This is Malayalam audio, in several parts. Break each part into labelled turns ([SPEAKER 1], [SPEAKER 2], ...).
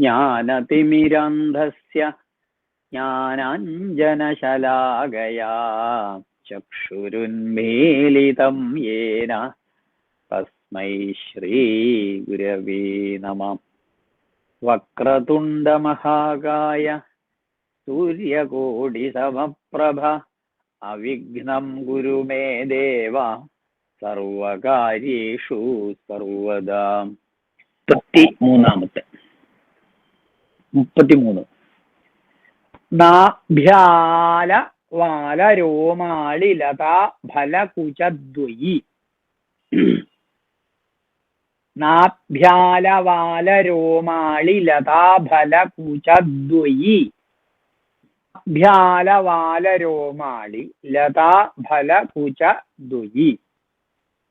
[SPEAKER 1] ജ്ഞാനതിമിരന്ധസ്യ ജ്ഞാനാഞ്ജനശലാകയാ ചക്ഷുരുന്മീലിതം യേന തസ്മൈ ശ്രീഗുരവേ നമ വക്രതുണ്ടമഹാകായ സൂര്യകോടിസമപ്രഭ അവിഘ്നം ഗുരു മേ ദേവ സർവകാര്യേഷു സർവദാം മുപ്പത്തി മൂന്നാമത്തെ। മുപ്പത്തിമൂന്ന്. നാഭ്യാല വാല രോമാളി ലതാ ഫലകുചദ്വയി നാഭ്യാല വാല രോമാളി ലതാ ഫലകുചദ്വയി ഭ്യാല വാല രോമാളി ലതാ ഫലകുച ദ്വയി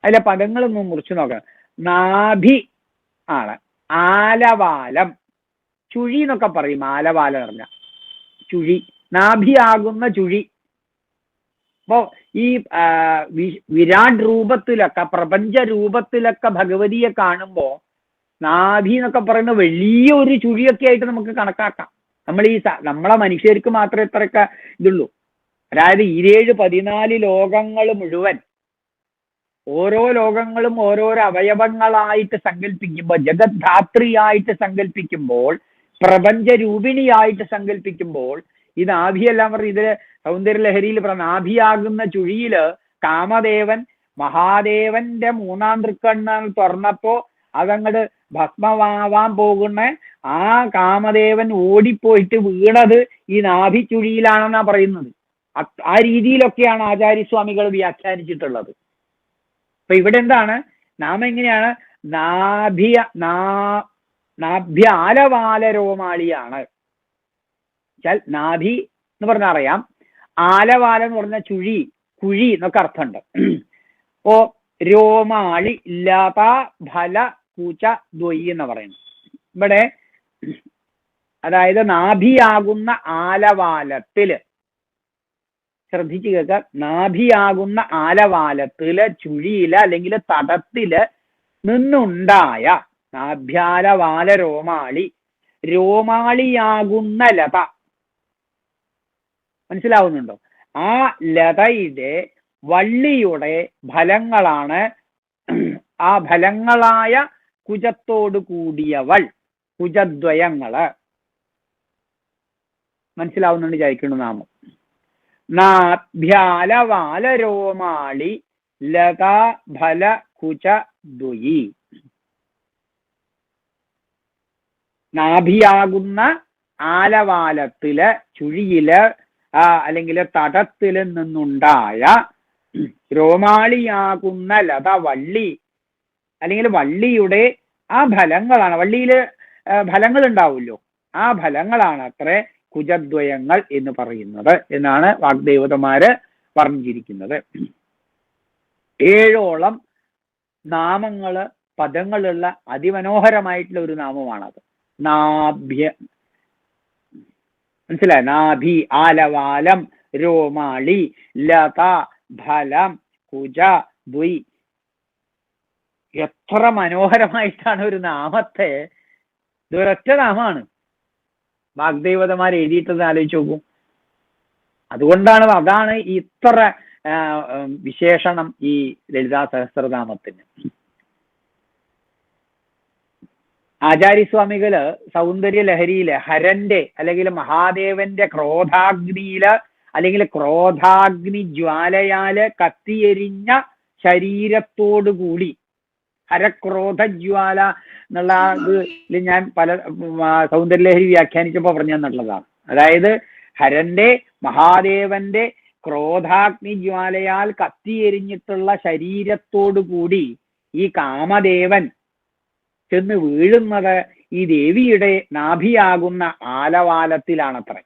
[SPEAKER 1] അതിലെ പദങ്ങളൊന്നും മുറിച്ചു നോക്കാം നാഭി ആണ്. ആലവാലം. ചുഴി എന്നൊക്കെ പറയും ആലവാല പറഞ്ഞ. ചുഴി നാഭിയാകുന്ന ചുഴി. അപ്പോ ഈ വിരാട് രൂപത്തിലൊക്കെ പ്രപഞ്ച രൂപത്തിലൊക്കെ ഭഗവതിയെ കാണുമ്പോ നാഭി എന്നൊക്കെ പറയുന്ന വലിയ ഒരു ചുഴിയൊക്കെ ആയിട്ട് നമുക്ക് കണക്കാക്കാം. നമ്മൾ ഈ നമ്മളെ മനുഷ്യർക്ക് മാത്രമേ ഇത്രയൊക്കെ ഇതുള്ളൂ. അതായത് ഇരുപേഴ് പതിനാല് ലോകങ്ങൾ മുഴുവൻ ഓരോ ലോകങ്ങളും ഓരോരോ അവയവങ്ങളായിട്ട് സങ്കല്പിക്കുമ്പോൾ ജഗദ്ധാത്രിയായിട്ട് സങ്കല്പിക്കുമ്പോൾ പ്രപഞ്ച രൂപിണിയായിട്ട് സങ്കല്പിക്കുമ്പോൾ ഇത് ആഭിയെല്ലാം പറഞ്ഞ് ഇതിൽ സൗന്ദര്യലഹരിയിൽ പറഞ്ഞ ആഭിയാകുന്ന ചുഴിയിൽ കാമദേവൻ മഹാദേവന്റെ മൂന്നാം തൃക്കണ്ണാൽ തുറന്നപ്പോ അതങ്ങട് ഭസ്മമാവാൻ പോകുന്ന ആ കാമദേവൻ ഓടിപ്പോയിട്ട് വീണത് ഈ നാഭി ചുഴിയിലാണെന്നാ പറയുന്നത്. ആ രീതിയിലൊക്കെയാണ് ആചാര്യസ്വാമികൾ വ്യാഖ്യാനിച്ചിട്ടുള്ളത്. അപ്പൊ ഇവിടെ എന്താണ്? നാം എങ്ങനെയാണ്? നാഭിയ നാ നാഭ്യാലവാലരോമാളിയാണ്. വെച്ചാൽ നാഭി എന്ന് പറഞ്ഞാൽ അറിയാം. ആലവാല എന്ന് പറഞ്ഞ ചുഴി കുഴി എന്നൊക്കെ അർത്ഥമുണ്ട്. അപ്പോ രോമാളി ഇല്ലാത്ത ഫല പൂച്ച ദ്വയി എന്ന് പറയുന്നു ഇവിടെ അതായത് നാഭിയാകുന്ന ആലവാലത്തിൽ ശ്രദ്ധിച്ചു കേൾക്ക. നാഭിയാകുന്ന ആലവാലത്തിൽ ചുഴിയില അല്ലെങ്കിൽ തടത്തിൽ നിന്നുണ്ടായ നാഭ്യാലവാല രോമാളി രോമാളിയാകുന്ന ലത. മനസ്സിലാവുന്നുണ്ടോ? ആ ലതയുടെ വള്ളിയുടെ ഫലങ്ങളാണ് ആ ഫലങ്ങളായ കുജത്തോട് കൂടിയവൾ കുജദ്വയങ്ങൾ. മനസ്സിലാവുന്നുണ്ട് വിചാരിക്കുന്നു നാമം. നാഭ്യാലവാലരോമാളി ലതാ ഫല കുച ദ്വയി. നാഭിയാകുന്ന ആലവാലത്തിൽ ചുഴിയിൽ അല്ലെങ്കിൽ തടത്തിൽ നിന്നുണ്ടായ രോമാളിയാകുന്ന ലത വള്ളി അല്ലെങ്കിൽ വള്ളിയുടെ ആ ഫലങ്ങളാണ്. വള്ളിയിൽ ഫലങ്ങൾ ഉണ്ടാവുമല്ലോ ആ ഫലങ്ങളാണ് അത്ര കുജദ്വയങ്ങൾ എന്ന് പറയുന്നത് എന്നാണ് വാഗ്ദേവതമാര് പറഞ്ഞിരിക്കുന്നത്. ഏഴോളം നാമങ്ങൾ പദങ്ങളുള്ള അതിമനോഹരമായിട്ടുള്ള ഒരു നാമമാണത്. നാഭ്യ മനസ്സിലായ? നാഭി ആലവാലം രോമാളി ലത ഫലം കുജ ദ്വി എത്ര മനോഹരമായിട്ടാണ് ഒരു നാമത്തെ. ഇതൊരൊറ്റ നാമാണ് വാഗ്ദേവതമാർ എഴുതിയിട്ടത് ആലോചിച്ച് നോക്കൂ. അതുകൊണ്ടാണ് അതാണ് ഇത്ര വിശേഷണം ഈ ലളിതാ സഹസ്രനാമത്തിന്. ആചാര്യസ്വാമികൾ സൗന്ദര്യ ലഹരിയിൽ ഹരന്റെ അല്ലെങ്കിൽ മഹാദേവന്റെ ക്രോധാഗ്നിയിൽ അല്ലെങ്കിൽ ക്രോധാഗ്നി ജ്വാലയാൽ കത്തിയെരിഞ്ഞ ശരീരത്തോടു കൂടി. ഹരക്രോധജ്വാല എന്നുള്ള ഇതിൽ ഞാൻ പല സൗന്ദര്യ ലഹരി സൗന്ദര്യലഹരി വ്യാഖ്യാനിച്ചപ്പോൾ പറഞ്ഞു തന്നിട്ടുള്ളതാണ്. അതായത് ഹരന്റെ മഹാദേവന്റെ ക്രോധാഗ്നി ജ്വാലയാൽ കത്തിയെരിഞ്ഞിട്ടുള്ള ശരീരത്തോടു കൂടി ഈ കാമദേവൻ ചെന്ന് വീഴുന്നത് ഈ ദേവിയുടെ നാഭിയാകുന്ന ആലവാലത്തിലാണത്രേ.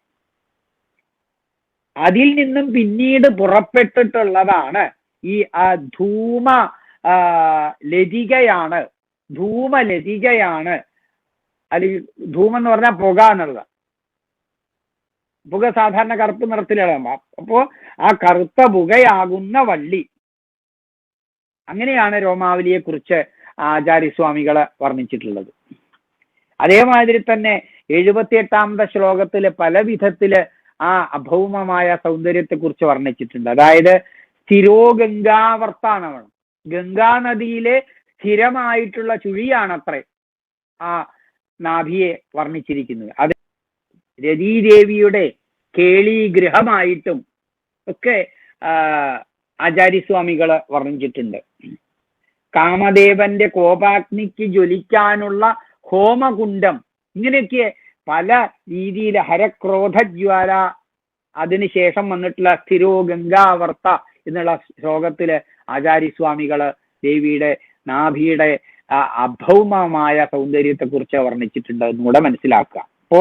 [SPEAKER 1] അതിൽ നിന്നും പിന്നീട് പുറപ്പെട്ടിട്ടുള്ളതാണ് ഈ ധൂമ ലതികയാണ്. ധൂമലതികയാണ് അല്ലെങ്കിൽ ധൂമം എന്ന് പറഞ്ഞാൽ പുക എന്നുള്ളത്. പുക സാധാരണ കറുപ്പ് നിറത്തിലാണ് അപ്പോ ആ കറുത്ത പുകയാകുന്ന വള്ളി. അങ്ങനെയാണ് രോമാവലിയെ കുറിച്ച് ആചാര്യസ്വാമികൾ വർണിച്ചിട്ടുള്ളത്. അതേമാതിരി തന്നെ എഴുപത്തിയെട്ടാമത്തെ ശ്ലോകത്തിൽ പല വിധത്തിൽ ആ അഭൗമമായ സൗന്ദര്യത്തെ കുറിച്ച് വർണിച്ചിട്ടുണ്ട്. അതായത് സ്ഥിരോ ഗംഗാവർത്താനമാണ് ഗംഗാ നദിയിലെ സ്ഥിരമായിട്ടുള്ള ചുഴിയാണത്രേ ആ നാഭിയെ വർണിച്ചിരിക്കുന്നത്. അത് രതീദേവിയുടെ കേളീഗൃഹമായിട്ടും ഒക്കെ ആ, ആചാര്യസ്വാമികൾ വർണിച്ചിട്ടുണ്ട്. കാമദേവന്റെ കോപാഗ്നിക്ക് ജ്വലിക്കാനുള്ള ഹോമകുണ്ടം ഇങ്ങനെയൊക്കെ പല രീതിയിൽ ഹരക്രോധജ്വാല അതിനുശേഷം വന്നിട്ടുള്ള സ്ഥിരോ ഗംഗാവർത്ത എന്നുള്ള ശ്ലോകത്തിൽ ആചാര്യസ്വാമികൾ ദേവിയുടെ നാഭിയുടെ അഭൗമമായ സൗന്ദര്യത്തെ കുറിച്ച് വർണിച്ചിട്ടുണ്ട് എന്നുകൂടെ മനസ്സിലാക്കുക. അപ്പോ